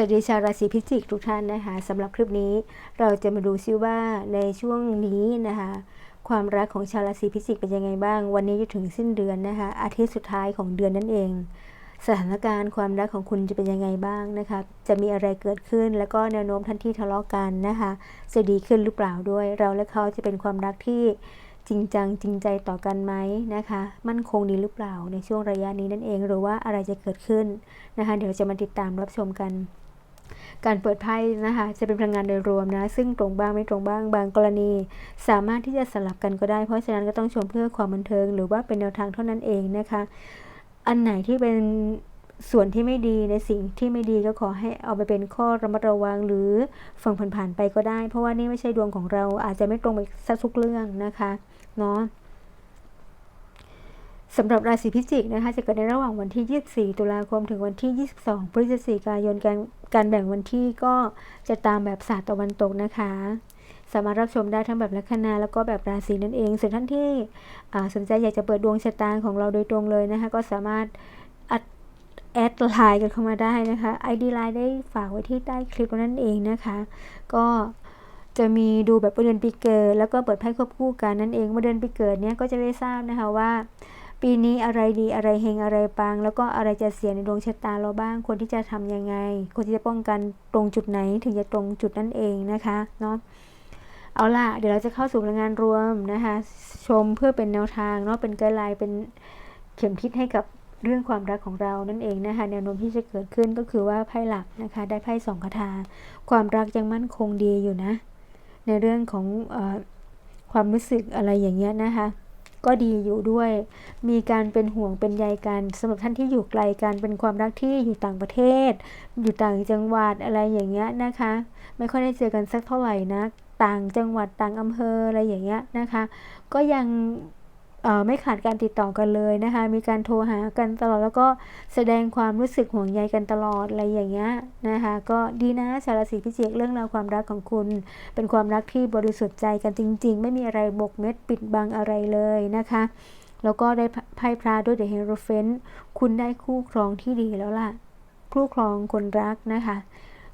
สวัสดีชาวราศีพิจิกทุกท่านนะคะสำหรับคลิปนี้เราจะมาดูซิว่าในช่วงนี้นะคะความรักของชาวราศีพิจิกเป็นยังไงบ้าง วันนี้จะถึงสิ้นเดือนนะคะอาทิตย์สุดท้ายของเดือนนั่นเอง สถานการณ์ความรักของคุณจะเป็นยังไงบ้างนะคะจะมีอะไรเกิดขึ้น แล้วก็แนวโน้มท่านที่ทะเลาะกันนะคะจะดีขึ้นหรือเปล่าด้วย เราและเขาจะเป็นความรักที่จริงจังจริงใจต่อกันไหมนะคะ มั่นคงดีหรือเปล่าในช่วงระยะนี้นั่นเอง หรือว่าอะไรจะเกิดขึ้นนะคะ เดี๋ยวจะมาติดตามรับชมกัน การเปิดไพ่นะคะจะเป็นพลังงานโดยรวมนะ ซึ่งตรงบ้างไม่ตรงบ้างบางกรณี สามารถที่จะสลับกันก็ได้ เพราะฉะนั้นก็ต้องชมเพื่อความบันเทิง หรือว่าเป็นแนวทางเท่านั้นเองนะคะ อันไหนที่เป็นส่วนที่ไม่ดีในสิ่งที่ไม่ดีก็ขอให้เอาไปเป็นข้อระมัดระวังหรือฟังผ่านๆไปก็ได้ เพราะว่านี่ไม่ใช่ดวงของเราอาจจะไม่ตรงไปสักทุกเรื่องนะคะเนาะ สำหรับราศีพิจิกนะคะจะเกิดในระหว่างวันที่ 24 ตุลาคมถึงวันที่ 22 พฤศจิกายนการการแบ่งวันที่ก็จะตามแบบศาสตร์ตะวันตกนะคะ สามารถรับชมได้ทั้งแบบลัคนาแล้วก็แบบราศีนั่นเอง ส่วนท่านที่สนใจอยากจะเปิดดวงชะตาของเราโดยตรงเลยนะคะ ก็สามารถแอดไลน์กันเข้ามาได้นะคะ ID ไลน์ได้ฝากไว้ที่ใต้คลิปนั่นเองนะคะ ก็จะมีดูแบบเดือนปีเกิด แล้วก็เปิดไพ่ควบคู่กันนั่นเองเมื่อเดือนปีเกิดเนี้ยก็จะได้ทราบนะคะว่า ปีนี้อะไรดีอะไรเฮงอะไรปัง แล้วก็อะไรจะเสียในดวงชะตาเราบ้างคนที่จะทำยังไงคนที่จะป้องกันตรงจุดไหนถึงจะตรงจุดนั่นเองนะคะเนาะเอาล่ะ เดี๋ยวเราจะเข้าสู่พลังงานรวมนะคะ ชมเพื่อเป็นแนวทางเนาะเป็นไกด์ไลน์เป็นเข็มทิศให้กับเรื่องความรักของเรานั่นเองนะคะแนวโน้มที่จะเกิดขึ้นก็คือว่าไพ่หลักนะคะ ได้ไพ่สองคาถาความรักยังมั่นคงดีอยู่นะ ในเรื่องของอความรู้สึกอะไรอย่างเงี้ยนะคะ ก็ดีอยู่ด้วย มีการเป็นห่วงเป็นใยกันสำหรับท่านที่อยู่ไกลกันเป็นความรักที่อยู่ต่างประเทศ อยู่ต่างจังหวัดอะไรอย่างเงี้ยนะคะ ไม่ค่อยได้เจอกันสักเท่าไหร่นะต่างจังหวัดต่างอำเภออะไรอย่างเงี้ยนะคะ ก็ยัง ไม่ขาดการติดต่อกันเลยนะคะ มีการโทรหากันตลอดแล้วก็แสดงความรู้สึกห่วงใยกันตลอดอะไรอย่างเงี้ยนะคะ ก็ดีนะชาวราศีพิจิกเรื่องราวความรักของคุณ เป็นความรักที่บริสุทธิ์ใจกันจริง ๆ ไม่มีอะไรบกเม็ดปิดบังอะไรเลยนะคะ แล้วก็ได้ไพ่พระด้วยเดอะเฮโรเฟนคุณได้คู่ครองที่ดีแล้วล่ะ คู่ครองคนรักนะคะ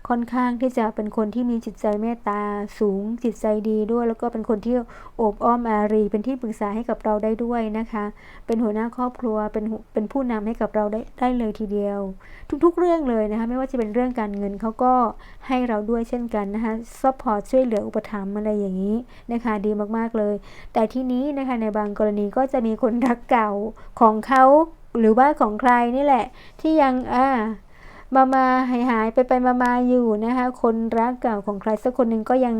ค่อนข้างที่จะเป็นคนที่มีจิตใจเมตตาสูงจิตใจดีด้วย แล้วก็เป็นคนที่โอบอ้อมอารี เป็นที่ปรึกษาให้กับเราได้ด้วยนะคะ เป็นหัวหน้าครอบครัวเป็นเป็นผู้นำให้กับเราได้ได้เลยทีเดียว ทุกๆเรื่องเลยนะคะไม่ว่าจะเป็นเรื่องการเงินเขาก็ให้เราด้วยเช่นกันนะคะซัพพอร์ตช่วยเหลืออุปถัมภ์อะไรอย่างนี้นะคะดีมากๆเลย แต่ที่นี้นะคะในบางกรณีก็จะมีคนรักเก่าของเขาหรือว่าของใครนี่แหละ ที่ยังอ่า มามาหายหายไปไปมามาอยู่นะคะ คนรักเก่าของใครสักคนหนึ่งก็ยัง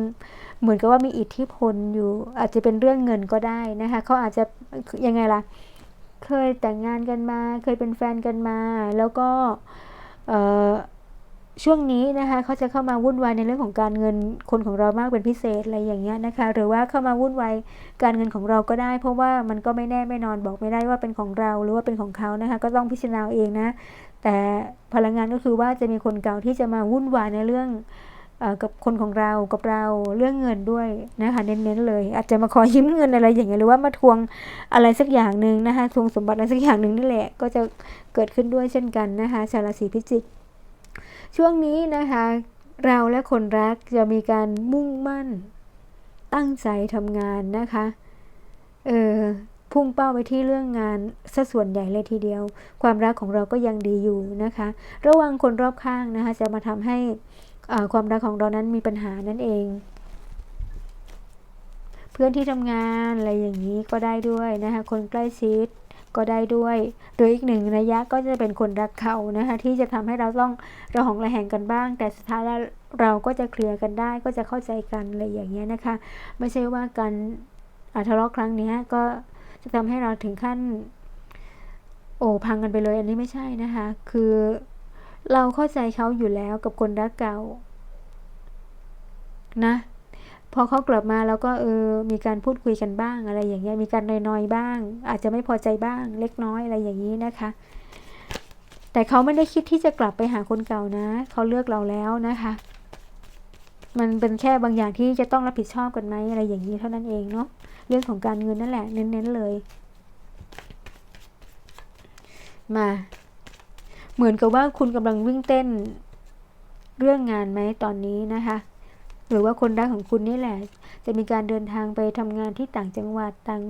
เหมือนกับว่ามีอิทธิพลอยู่ อาจจะเป็นเรื่องเงินก็ได้นะคะเขาอาจจะยังไงล่ะ เคยแต่งงานกันมา เคยเป็นแฟนกันมา แล้วก็ช่วงนี้นะคะเขาจะเข้ามาวุ่นวายในเรื่องของการเงินคนของเรามากเป็นพิเศษอะไรอย่างเงี้ยนะคะ หรือว่าเข้ามาวุ่นวายการเงินของเราก็ได้ เพราะว่ามันก็ไม่แน่ไม่นอนบอกไม่ได้ว่าเป็นของเราหรือว่าเป็นของเขานะคะ ก็ต้องพิจารณาเองนะ แต่พลังงานก็คือว่าจะมีคนเก่าที่จะมาวุ่นวายในเรื่องกับคนของเรากับเราเรื่องเงินด้วยนะคะเน้นๆเลย อาจจะมาขอยืมเงินอะไรอย่างเงี้ยหรือว่ามาทวงอะไรสักอย่างหนึ่งนะคะทวงสมบัติอะไรสักอย่างหนึ่งนี่แหละ ก็จะเกิดขึ้นด้วยเช่นกันนะคะชาวราศีพิจิก ช่วงนี้นะคะเราและคนรักจะมีการมุ่งมั่นตั้งใจทำงานนะคะเออ พุ่งเป้าไปที่เรื่องงานซะส่วนใหญ่เลยทีเดียว ความรักของเราก็ยังดีอยู่นะคะ ระวังคนรอบข้างนะคะ จะมาทำให้ความรักของเรานั้นมีปัญหานั่นเอง เพื่อนที่ทำงานอะไรอย่างนี้ก็ได้ด้วยนะคะ คนใกล้ชิดก็ได้ด้วย หรืออีกหนึ่งระยะก็จะเป็นคนรักเขานะคะที่จะทำให้เราต้องระหองระแหงกันบ้าง แต่สุดท้ายแล้วเราก็จะเคลียร์กันได้ก็จะเข้าใจกันอะไรอย่างเงี้ยนะคะ ไม่ใช่ว่าการทะเลาะครั้งนี้ก็ จะทำให้เราถึงขั้น โอ้พังกันไปเลย อันนี้ไม่ใช่นะคะ คือเราเข้าใจเขาอยู่แล้วกับคนรักเก่า นะพอเขากลับมาแล้วก็เออมีการพูดคุยกันบ้างอะไรอย่างเงี้ยมีการนอยๆบ้าง อาจจะไม่พอใจบ้าง เล็กน้อยอะไรอย่างนี้นะคะ แต่เขาไม่ได้คิดที่จะกลับไปหาคนเก่านะเขาเลือกเราแล้วนะคะ มันเป็นแค่บางอย่างที่จะต้องรับผิดชอบกันไหมอะไรอย่างนี้เท่านั้นเองเนาะ เรื่องของการเงินนั่นแหละ เน้นๆเลย มา เหมือนกับว่าคุณกำลังวิ่งเต้นเรื่องงานไหมตอนนี้นะคะ หรือว่าคนรักของคุณนี่แหละ จะมีการเดินทางไปทำงานที่ต่างจังหวัดต่าง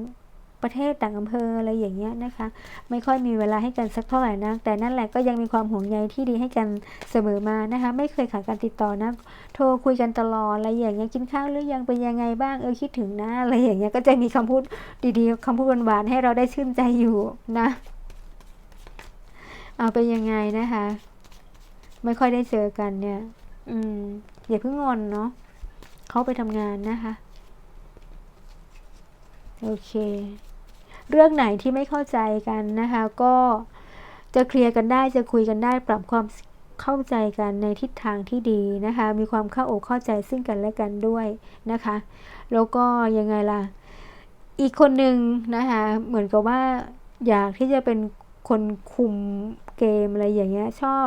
ประเทศต่างอำเภออะไรอย่างเงี้ยนะคะ ไม่ค่อยมีเวลาให้กันสักเท่าไหร่นะแต่นั่นแหละก็ยังมีความห่วงใยที่ดีให้กันเสมอมานะคะ ไม่เคยขาดการติดต่อนะโทรคุยกันตลอดอะไรอย่างเงี้ยกินข้าวหรือยังเป็นยังไงบ้างเออคิดถึงนะอะไรอย่างเงี้ยก็จะมีคำพูดดีๆคำพูดหวานๆให้เราได้ชื่นใจอยู่นะเอาเป็นยังไงนะคะ ไม่ค่อยได้เจอกันเนี่ย อืมอย่าเพิ่งงอนเนาะเขาไปทำงานนะคะ โอเค เรื่องไหนที่ไม่เข้าใจกันนะคะ ก็จะเคลียร์กันได้จะคุยกันได้ปรับความเข้าใจกันในทิศทางที่ดีนะคะ มีความเข้าอกเข้าใจซึ่งกันและกันด้วยนะคะ แล้วก็ยังไงล่ะ อีกคนหนึ่งนะคะ เหมือนกับว่าอยากที่จะเป็นคนคุมเกมอะไรอย่างเงี้ย ชอบ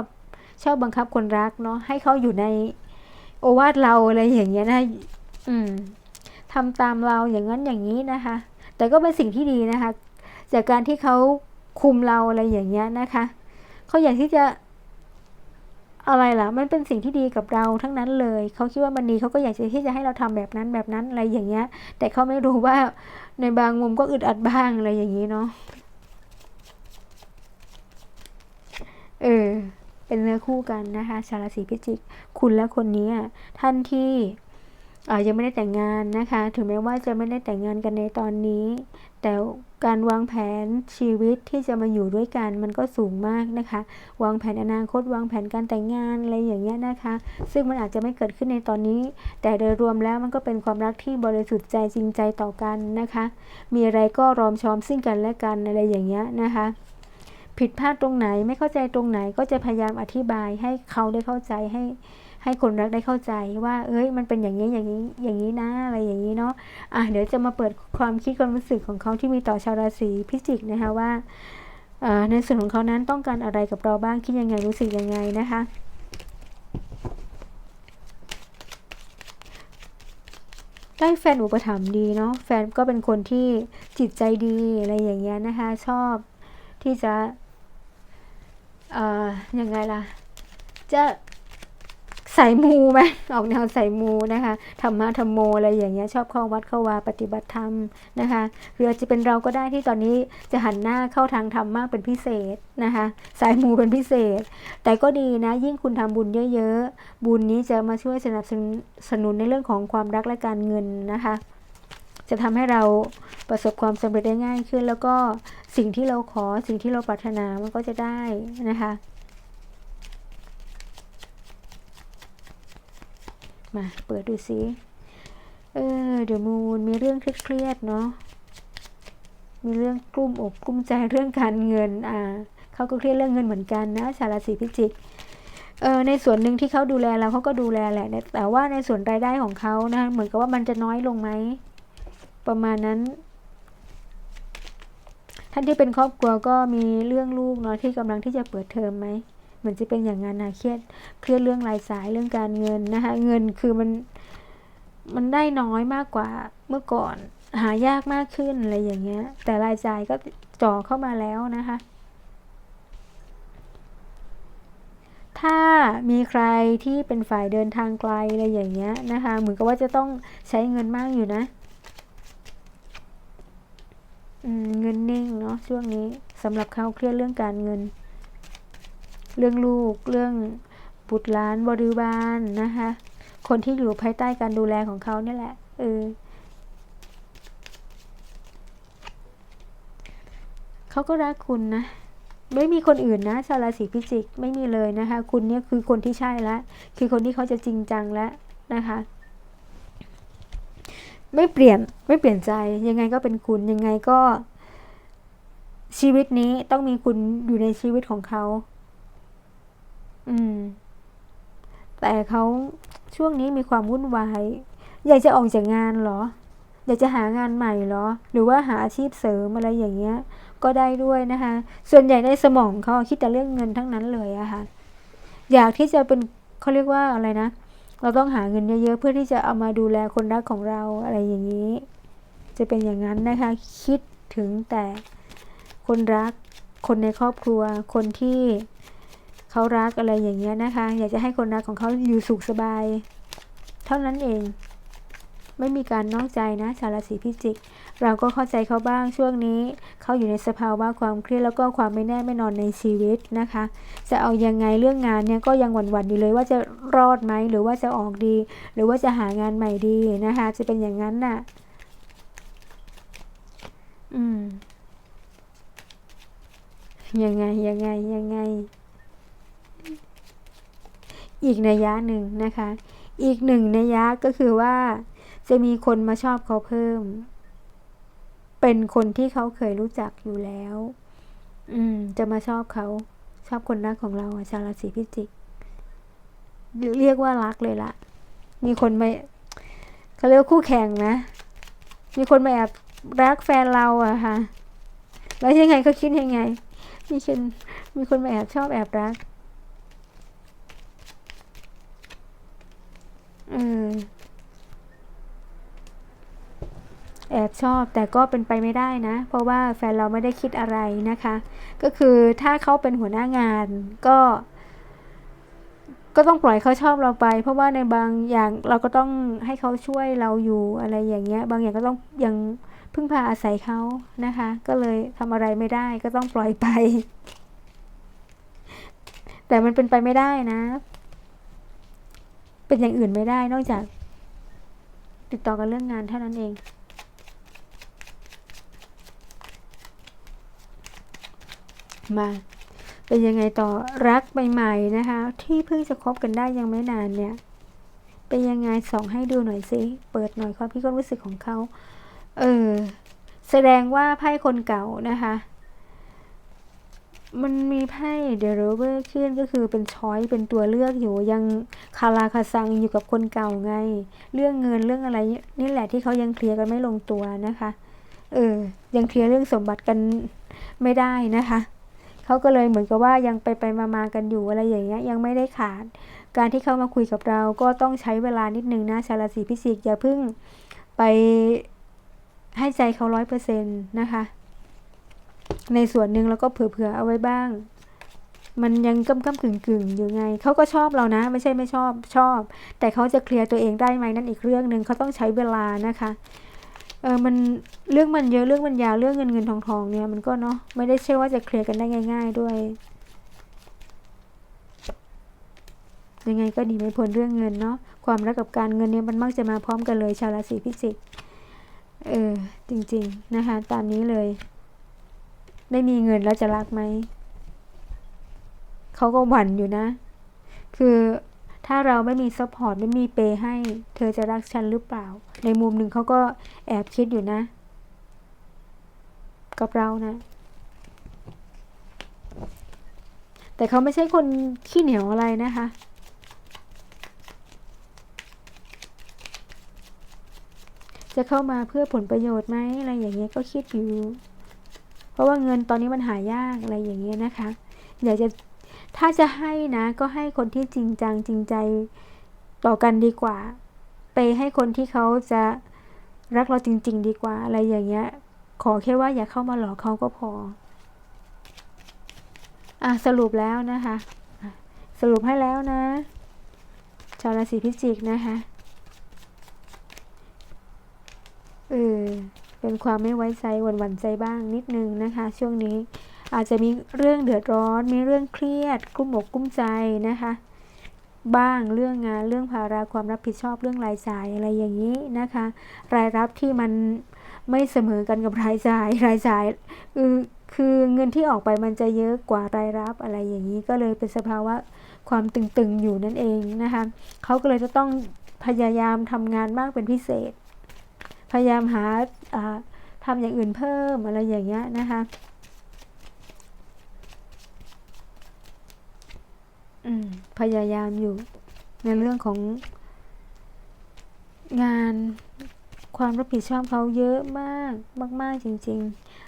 ชอบบังคับคนรักเนาะให้เขาอยู่ในโอวาทเราอะไรอย่างเงี้ยนะ อืมทำตามเราอย่างนั้นอย่างนี้นะคะ แต่ก็เป็นสิ่งที่ดีนะคะ จากการที่เขาคุมเราอะไรอย่างเงี้ยนะคะเขาอยากที่จะอะไรล่ะ มันเป็นสิ่งที่ดีกับเราทั้งนั้นเลย เขาคิดว่ามันดีเขาก็อยากจะที่จะให้เราทำแบบนั้นแบบนั้นอะไรอย่างเงี้ย แต่เขาไม่รู้ว่าในบางมุมก็อึดอัดบ้างอะไรอย่างนี้เนาะ เออ เป็นเนื้อคู่กันนะคะ ชาวราศีพิจิก คุณและคนนี้ท่านที่ ยังไม่ได้แต่งงานนะคะ ถึงแม้ว่าจะไม่ได้แต่งงานกันในตอนนี้ แต่การวางแผนชีวิตที่จะมาอยู่ด้วยกันมันก็สูงมากนะคะ วางแผนอนาคต วางแผนการแต่งงานอะไรอย่างเงี้ยนะคะ ซึ่งมันอาจจะไม่เกิดขึ้นในตอนนี้ แต่โดยรวมแล้วมันก็เป็นความรักที่บริสุทธิ์ใจจริงใจต่อกันนะคะ มีอะไรก็รอมชอมซึ่งกันและกันอะไรอย่างเงี้ยนะคะ ผิดพลาดตรงไหนไม่เข้าใจตรงไหนก็จะพยายามอธิบายให้เขาได้เข้าใจให้ ให้คนรักได้เข้าใจว่า เอ้ย มันเป็นอย่างนี้อย่างนี้อย่างนี้นะอะไรอย่างนี้เนาะอะเดี๋ยวจะมาเปิดความคิดความรู้สึกของเขาที่มีต่อชาวราศีพิจิกนะคะว่าในส่วนของเขานั้นต้องการอะไรกับเราบ้างคิดยังไงรู้สึกยังไงนะคะได้แฟนอุปถัมภ์ดีเนาะแฟนก็เป็นคนที่จิตใจดีอะไรอย่างเงี้ยนะคะ ชอบที่จะเอ่อยังไงล่ะ จะ สายมูไหมออกแนวสายมูนะคะธรรมะธรรมโมอะไรอย่างเงี้ยชอบเข้าวัดเข้าวาปฏิบัติธรรมนะคะหรืออาจจะเป็นเราก็ได้ที่ตอนนี้จะหันหน้าเข้าทางธรรมมากเป็นพิเศษนะคะสายมูเป็นพิเศษ แต่ก็ดีนะยิ่งคุณทำบุญเยอะๆ บุญนี้จะมาช่วยสนับสนุนในเรื่องของความรักและการเงินนะคะจะทำให้เราประสบความสำเร็จได้ง่ายขึ้น แล้วก็สิ่งที่เราขอสิ่งที่เราปรารถนามันก็จะได้นะคะ มาเปิดดูสิเออเดี๋ยวมูนมีเรื่องเครียดเนาะมีเรื่องกลุ้มอกกลุ้มใจเรื่องการเงินอ่าเขาก็เครียดเรื่องเงินเหมือนกันนะชาวราศีพิจิกเออในส่วนหนึ่งที่เขาดูแลเราเขาก็ดูแลแหละแต่ว่าในส่วนรายได้ของเขานะเหมือนกับว่ามันจะน้อยลงไหมประมาณนั้น ท่านที่เป็นครอบครัวก็มีเรื่องลูกเนาะที่กำลังที่จะเปิดเทอมไหม หมันจะเป็นอย่างนั้นนะเครียดเครียดเรื่องรายสายเรื่องการเงินนะคะเงินคือมันมันได้น้อยมากกว่าเมื่อก่อนหายากมากขึ้นอะไรอย่างเงี้ย แต่รายจ่ายก็จ่อเข้ามาแล้วนะคะ ถ้ามีใครที่เป็นฝ่ายเดินทางไกลอะไรอย่างเงี้ยนะคะเหมือนกับว่าจะต้องใช้เงินมากอยู่นะเงินนิ่งเนาะช่วงนี้สำหรับเขาเครียดเรื่องการเงิน เรื่องลูก เรื่องบุตรหลานบริวารนนะคะ คนที่อยู่ภายใต้การดูแลของเขาเนี่ยแหละเออเขาก็รักคุณนะ ไม่มีคนอื่นนะชาวราศีพิจิกไม่มีเลยนะคะ คุณเนี่ยคือคนที่ใช่แล้วคือคนที่เขาจะจริงจังแล้วนะคะ ไม่เปลี่ยนไม่เปลี่ยนใจยังไงก็เป็นคุณยังไงก็ชีวิตนี้ต้องมีคุณอยู่ในชีวิตของเขา อืม แต่เขาช่วงนี้มีความวุ่นวาย อยากจะออกจากงานเหรอ อยากจะหางานใหม่เหรอ หรือว่าหาอาชีพเสริมอะไรอย่างเงี้ย ก็ได้ด้วยนะคะ ส่วนใหญ่ในสมองเขาคิดแต่เรื่องเงินทั้งนั้นเลยอะค่ะ อยากที่จะเป็นเขาเรียกว่าอะไรนะ เราต้องหาเงินเยอะๆเพื่อที่จะเอามาดูแลคนรักของเราอะไรอย่างนี้ จะเป็นอย่างนั้นนะคะ คิดถึงแต่คนรัก คนในครอบครัว คนที่ เขารักอะไรอย่างเงี้ยนะคะ อยากจะให้คนรักของเขาอยู่สุขสบาย เท่านั้นเอง ไม่มีการนอกใจนะชาวราศีพิจิก เราก็เข้าใจเขาบ้างช่วงนี้ เขาอยู่ในสภาวะความเครียดแล้วก็ความไม่แน่ไม่นอนในชีวิตนะคะ จะเอายังไงเรื่องงานเนี่ยก็ยังหวั่นๆอยู่เลยว่าจะรอดไหมหรือว่าจะออกดี หรือว่าจะหางานใหม่ดีนะคะ จะเป็นอย่างนั้นน่ะ อืมยังไงยังไงยังไง อีกนัยยะหนึ่งนะคะ อีกหนึ่งนัยยะก็คือว่า จะมีคนมาชอบเขาเพิ่ม เป็นคนที่เขาเคยรู้จักอยู่แล้ว อืม จะมาชอบเขาชอบคนรักของเราชาวราศีพิจิก เรียกว่ารักเลยละมีคนมาเขาเรียกว่าคู่แข่งนะ มีคนมาแอบรักแฟนเราอะค่ะ แล้วยังไงเขาคิดยังไง มีคนมีคนมาแอบชอบแอบรัก ออแอบชอบแต่ก็เป็นไปไม่ได้นะ เพราะว่าแฟนเราไม่ได้คิดอะไรนะคะ ก็คือถ้าเขาเป็นหัวหน้างานก็ ก็ต้องปล่อยเขาชอบเราไป เพราะว่าในบางอย่างเราก็ต้องให้เขาช่วยเราอยู่อะไรอย่างเงี้ย บางอย่างก็ต้องยังพึ่งพาอาศัยเขานะคะ ก็เลยทำอะไรไม่ได้ก็ต้องปล่อยไป แต่มันเป็นไปไม่ได้นะ เป็นอย่างอื่นไม่ได้นอกจาก ติดต่อกันเรื่องงานเท่านั้นเอง มาเป็นยังไงต่อรักใหม่ๆนะคะ ที่เพิ่งจะคบกันได้ยังไม่นานเนี่ย เป็นยังไงส่องให้ดูหน่อยสิเปิดหน่อยความคิดความรู้สึกของเขา เออ แสดงว่าไพ่คนเก่านะคะ มันมีไพ่เดอะโรเวอร์ขึ้นก็คือเป็นช้อยเป็นตัวเลือกอยู่ยังคาราคาซังอยู่กับคนเก่าไง เรื่องเงินเรื่องอะไรนี่แหละที่เขายังเคลียร์กันไม่ลงตัวนะคะ เออ ยังเคลียร์เรื่องสมบัติกันไม่ได้นะคะเขาก็เลยเหมือนกับว่ายังไปไปมามากันอยู่อะไรอย่างเงี้ยยังไม่ได้ขาด การที่เขามาคุยกับเราก็ต้องใช้เวลานิดนึงนะชาวราศีพิจิกอย่าเพิ่งไปให้ใจเขาร้อยเปอร์เซ็นต์นะคะ ในส่วนหนึ่งแล้วก็เผื่อๆเอาไว้บ้าง มันยังก้มก้มกึ่งกึ่งๆอยู่ไง เขาก็ชอบเรานะ ไม่ใช่ไม่ชอบชอบ แต่เขาจะเคลียร์ตัวเองได้ไหมนั่นอีกเรื่องหนึ่งเขาต้องใช้เวลานะคะเออมันเรื่องมันเยอะเรื่องมันยาวเรื่องเงินเงินทองทองเนี่ยมันก็เนาะไม่ได้เชื่อว่าจะเคลียร์กันได้ง่าย ๆ ด้วย ยังไงก็หนีไม่พ้นเรื่องเงินเนาะความรักกับการเงินเนี่ยมันมักจะมาพร้อมกันเลยชาวราศีพิจิกเออจริง ๆ นะคะ ตามนี้เลย ไม่มีเงินแล้วจะรักไหม เขาก็หวั่นอยู่นะ คือถ้าเราไม่มีซัพพอร์ตไม่มีเปย์ให้ เธอจะรักฉันหรือเปล่า ในมุมหนึ่งเขาก็แอบคิดอยู่นะ กับเรานะ แต่เขาไม่ใช่คนขี้เหนียวอะไรนะคะจะเข้ามาเพื่อผลประโยชน์ไหมอะไรอย่างเงี้ยก็คิดอยู่ เพราะว่าเงินตอนนี้มันหายากอะไรอย่างเงี้ยนะคะอยากจะถ้าจะให้นะ ก็ให้คนที่จริงจังจริงใจต่อกันดีกว่า ไปให้คนที่เขาจะรักเราจริง ๆ ดีกว่า อะไรอย่างเงี้ย ขอแค่ว่าอย่าเข้ามาหลอกเขาก็พออะสรุปแล้วนะคะอะสรุปให้แล้วนะ ชาวราศีพิจิกนะคะเออ เป็นความไม่ไว้ใจหวั่นหวั่นใจบ้างนิดนึงนะคะ ช่วงนี้อาจจะมีเรื่องเดือดร้อน มีเรื่องเครียดกุ้มอกกุ้มใจนะคะ บ้างเรื่องงานเรื่องภาระความรับผิดชอบเรื่องรายจ่ายอะไรอย่างนี้นะคะ รายรับที่มันไม่เสมอกันกับรายจ่ายรายจ่ายคือคือเงินที่ออกไปมันจะเยอะกว่ารายรับอะไรอย่างนี้ก็เลยเป็นสภาวะความตึงๆอยู่นั่นเองนะคะเขาก็เลยจะต้องพยายามทำงานมากเป็นพิเศษ พยายามหาทำอย่างอื่นเพิ่มอะไรอย่างเงี้ยนะคะพยายามอยู่ในเรื่องของงานความรับผิดชอบเขาเยอะมากมาก ๆ จริง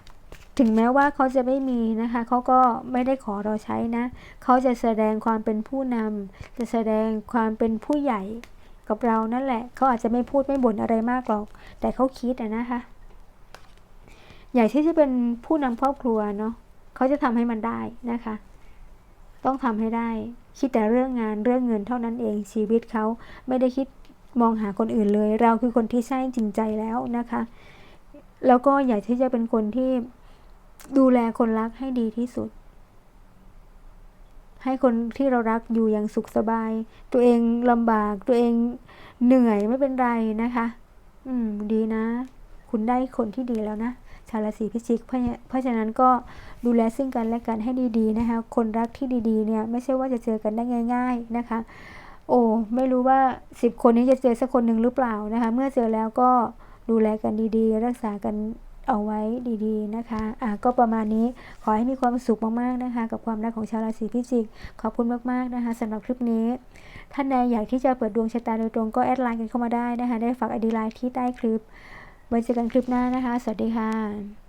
ๆ ถึงแม้ว่าเขาจะไม่มีนะคะเขาก็ไม่ได้ขอเราใช้นะ เขาจะแสดงความเป็นผู้นำจะแสดงความเป็นผู้ใหญ่ กับเรานั่นแหละ เขาอาจจะไม่พูดไม่บ่นอะไรมากหรอก แต่เขาคิดอะนะคะ อยากที่จะเป็นผู้นำครอบครัวเนาะเขาจะทำให้มันได้นะคะ ต้องทำให้ได้ คิดแต่เรื่องงานเรื่องเงินเท่านั้นเองชีวิตเขาไม่ได้คิดมองหาคนอื่นเลย เราคือคนที่ใช่จริงใจแล้วนะคะ แล้วก็อยากที่จะเป็นคนที่ดูแลคนรักให้ดีที่สุด ให้คนที่เรารักอยู่อย่างสุขสบาย ตัวเองลำบากตัวเองเหนื่อยไม่เป็นไรนะคะ อืม ดีนะ คุณได้คนที่ดีแล้วนะชาวราศีพิจิก เพราะฉะนั้นก็ดูแลซึ่งกันและกันให้ดีๆนะคะ คนรักที่ดีๆ เนี่ยไม่ใช่ว่าจะเจอกันได้ง่าย ๆนะคะ โอ้ไม่รู้ว่าสิบคนนี้จะเจอสักคนหนึ่งหรือเปล่านะคะ เมื่อเจอแล้วก็ดูแลกันดีๆ รักษากัน เอาไว้ดีๆนะคะอะก็ประมาณนี้ขอให้มีความสุขมากๆนะคะ กับความรักของชาวราศีพิจิก ขอบคุณมากๆนะคะสำหรับคลิปนี้ ท่านใดอยากที่จะเปิดดวงชะตาโดยตรงก็แอดไลน์กันเข้ามาได้นะคะ ได้ฝากอดีไลน์ที่ใต้คลิปไว้เจอกันคลิปหน้านะคะ สวัสดีค่ะ